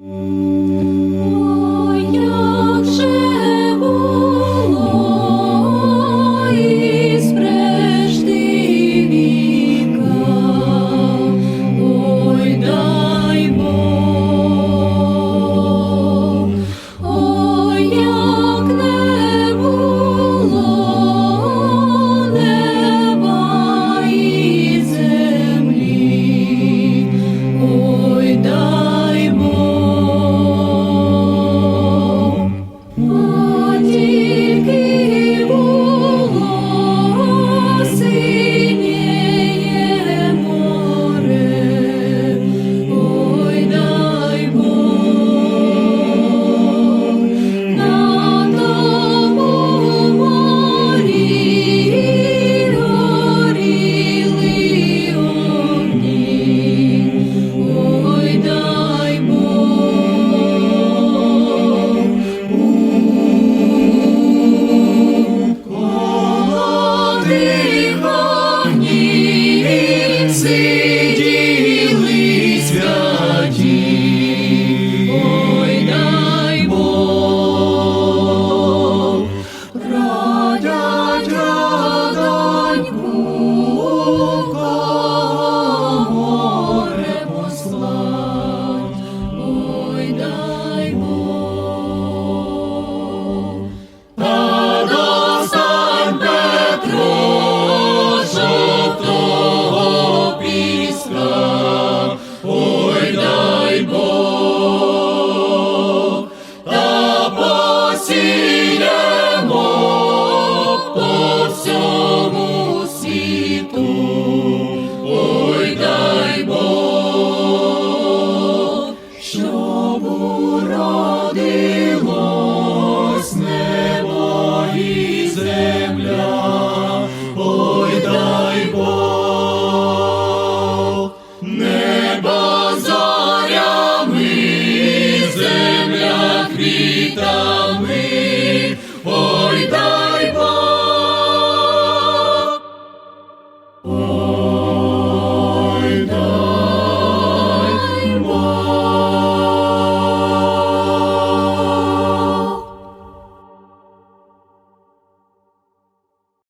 Ой, світу, ой дай Бог, щоб уродилось небо і земля, ой дай Бог, неба зарями, земля квітає.